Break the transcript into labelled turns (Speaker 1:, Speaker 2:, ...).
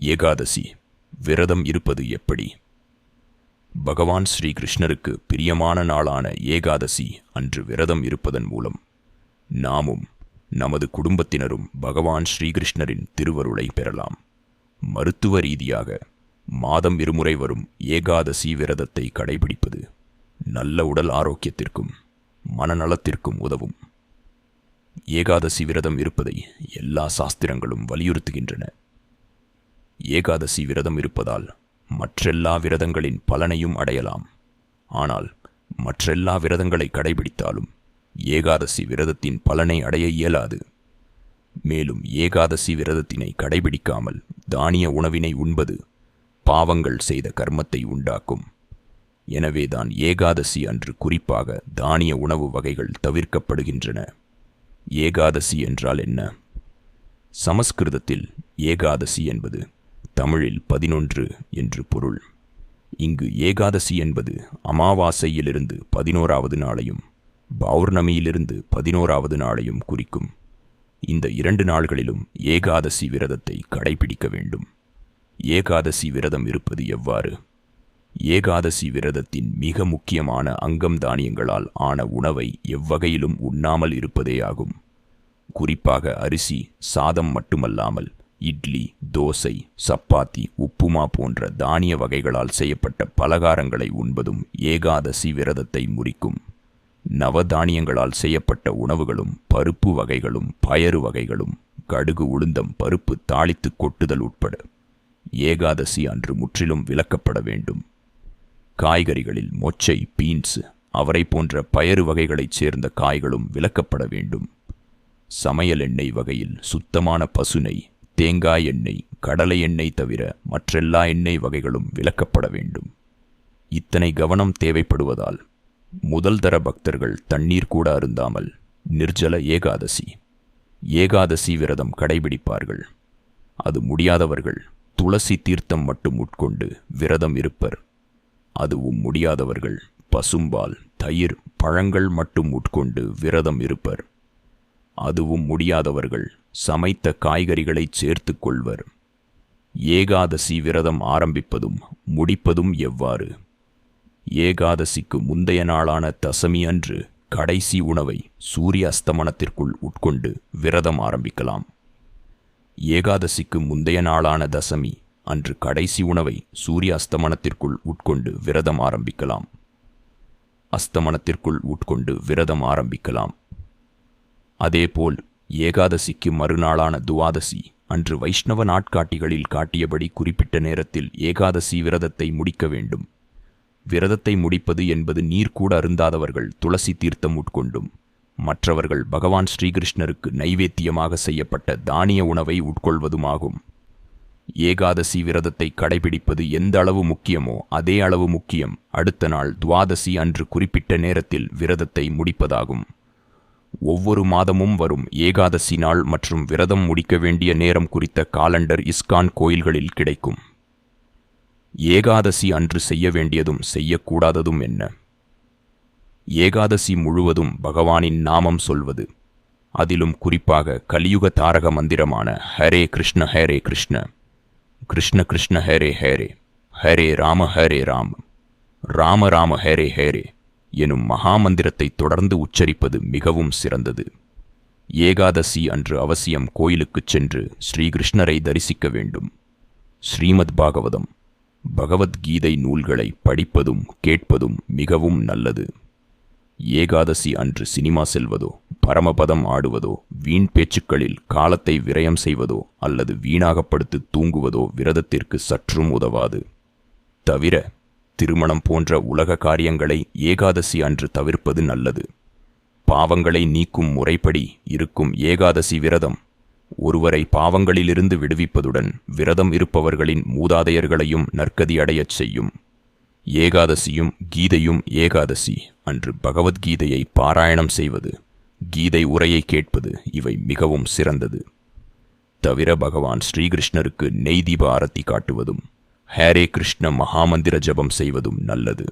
Speaker 1: ஏகாதசி விரதம் இருப்பது எப்படி? பகவான் ஸ்ரீ கிருஷ்ணருக்கு பிரியமான நாளான ஏகாதசி அன்று விரதம் இருப்பதன் மூலம் நாமும் நமது குடும்பத்தினரும் பகவான் ஸ்ரீகிருஷ்ணரின் திருவருளை பெறலாம். மருத்துவ ரீதியாக மாதம் இருமுறை வரும் ஏகாதசி விரதத்தை கடைபிடிப்பது நல்ல உடல் ஆரோக்கியத்திற்கும் மனநலத்திற்கும் உதவும். ஏகாதசி விரதம் இருப்பதை எல்லா சாஸ்திரங்களும் வலியுறுத்துகின்றன. ஏகாதசி விரதம் இருப்பதால் மற்றெல்லா விரதங்களின் பலனையும் அடையலாம். ஆனால் மற்றெல்லா விரதங்களை கடைபிடித்தாலும் ஏகாதசி விரதத்தின் பலனை அடைய இயலாது. மேலும் ஏகாதசி விரதத்தினை கடைபிடிக்காமல் தானிய உணவினை உண்பது பாவங்கள் செய்த கர்மத்தை உண்டாக்கும். எனவேதான் ஏகாதசி அன்று குறிப்பாக தானிய உணவு வகைகள் தவிர்க்கப்படுகின்றன. ஏகாதசி என்றால் என்ன? சமஸ்கிருதத்தில் ஏகாதசி என்பது தமிழில் பதினொன்று என்று பொருள். இங்கு ஏகாதசி என்பது அமாவாசையிலிருந்து பதினோராவது நாளையும் பௌர்ணமியிலிருந்து பதினோராவது நாளையும் குறிக்கும். இந்த இரண்டு நாள்களிலும் ஏகாதசி விரதத்தை கடைபிடிக்க வேண்டும். ஏகாதசி விரதம் இருப்பது எவ்வாறு? ஏகாதசி விரதத்தின் மிக முக்கியமான அங்கம் தானியங்களால் ஆன உணவை எவ்வகையிலும் உண்ணாமல் இருப்பதேயாகும் குறிப்பாக அரிசி சாதம் மட்டுமல்லாமல் இட்லி தோசை சப்பாத்தி உப்புமா போன்ற தானிய வகைகளால் செய்யப்பட்ட பலகாரங்களை உண்பதும் ஏகாதசி விரதத்தை முறிக்கும். நவதானியங்களால் செய்யப்பட்ட உணவுகளும் பருப்பு வகைகளும் பயறு வகைகளும் கடுகு உளுந்தம் பருப்பு தாளித்து கொட்டுதல் உட்பட ஏகாதசி அன்று முற்றிலும் விலக்கப்பட வேண்டும். காய்கறிகளில் மொச்சை பீன்ஸ் அவரை போன்ற பயறு வகைகளைச் சேர்ந்த காய்களும் விலக்கப்பட வேண்டும். சமையல் எண்ணெய் வகையில் சுத்தமான பசுனை தேங்காய் எண்ணெய் கடலை எண்ணெய் தவிர மற்றெல்லா எண்ணெய் வகைகளும் விலக்கப்பட வேண்டும். இத்தனை கவனம் தேவைப்படுவதால் முதல் தர பக்தர்கள் தண்ணீர் கூட அருந்தாமல் நிர்ஜல ஏகாதசி ஏகாதசி விரதம் கடைபிடிப்பார்கள். அது முடியாதவர்கள் துளசி தீர்த்தம் மட்டும் உட்கொண்டு விரதம் இருப்பர். அதுவும் முடியாதவர்கள் பசும்பால் தயிர் பழங்கள் மட்டும் உட்கொண்டு விரதம் இருப்பர். அதுவும் முடியாதவர்கள் சமைத்த காய்கறிகளை சேர்த்துக் கொள்வர் ஏகாதசி விரதம் ஆரம்பிப்பதும் முடிப்பதும் எவ்வாறு? ஏகாதசிக்கு முந்தைய நாளான தசமி அன்று கடைசி உணவை சூரிய அஸ்தமனத்திற்குள் உட்கொண்டு விரதம் ஆரம்பிக்கலாம். ஏகாதசிக்கு முந்தைய நாளான தசமி அன்று கடைசி உணவை சூரிய அஸ்தமனத்திற்குள் உட்கொண்டு விரதம் ஆரம்பிக்கலாம். அஸ்தமனத்திற்குள் உட்கொண்டு விரதம் ஆரம்பிக்கலாம். அதேபோல் ஏகாதசிக்கு மறுநாளான துவாதசி அன்று வைஷ்ணவ நாட்காட்டிகளில் காட்டியபடி குறிப்பிட்ட நேரத்தில் ஏகாதசி விரதத்தை முடிக்க வேண்டும். விரதத்தை முடிப்பது என்பது நீர் கூட அருந்தாதவர்கள் துளசி தீர்த்தம் உட்கொண்டும். மற்றவர்கள் பகவான் ஸ்ரீகிருஷ்ணருக்கு நைவேத்தியமாக செய்யப்பட்ட தானிய உணவை உட்கொள்வதுமாகும். ஏகாதசி விரதத்தை கடைபிடிப்பது எந்த அளவு முக்கியமோ அதே அளவு முக்கியம். அடுத்த நாள் துவாதசி அன்று குறிப்பிட்ட நேரத்தில் விரதத்தை முடிப்பதாகும். ஒவ்வொரு மாதமும் வரும் ஏகாதசி நாள் மற்றும் விரதம் முடிக்க வேண்டிய நேரம் குறித்த காலண்டர் இஸ்கான் கோயில்களில் கிடைக்கும். ஏகாதசி அன்று செய்ய வேண்டியதும் செய்யக்கூடாததும் என்ன? ஏகாதசி முழுவதும் பகவானின் நாமம் சொல்வது. அதிலும் குறிப்பாக கலியுக தாரக மந்திரமான ஹரே கிருஷ்ண ஹரே கிருஷ்ண. கிருஷ்ண கிருஷ்ண ஹரே ஹரே. ஹரே ராம ஹரே ராம். ராம ராம ஹரே ஹரே. எனும் மகாமந்திரத்தை தொடர்ந்து உச்சரிப்பது மிகவும் சிறந்தது. ஏகாதசி அன்று அவசியம் கோயிலுக்குச் சென்று ஸ்ரீகிருஷ்ணரை தரிசிக்க வேண்டும். ஸ்ரீமத் பாகவதம். பகவத்கீதை நூல்களை படிப்பதும் கேட்பதும் மிகவும் நல்லது. ஏகாதசி அன்று சினிமா செல்வதோ பரமபதம் ஆடுவதோ வீண் பேச்சுக்களில் காலத்தை விரயம் செய்வதோ அல்லது வீணாகப்படுத்து தூங்குவதோ விரதத்திற்கு சற்றும் உதவாது. தவிர திருமணம் போன்ற உலக காரியங்களை ஏகாதசி அன்று தவிர்ப்பது நல்லது. பாவங்களை நீக்கும் முறைப்படி இருக்கும் ஏகாதசி விரதம் ஒருவரை பாவங்களிலிருந்து விடுவிப்பதுடன் விரதம் இருப்பவர்களின் மூதாதையர்களையும் நற்கதி அடையச் செய்யும். ஏகாதசியும் கீதையும் ஏகாதசி அன்று பகவத்கீதையை பாராயணம் செய்வது கீதை உரையை கேட்பது இவை மிகவும் சிறந்தது. தவிர பகவான் ஸ்ரீகிருஷ்ணருக்கு நெய்தீப ஆரத்தி காட்டுவதும் ஹேரே கிருஷ்ண மகாமந்திர ஜபம் செய்வதும் நல்லது.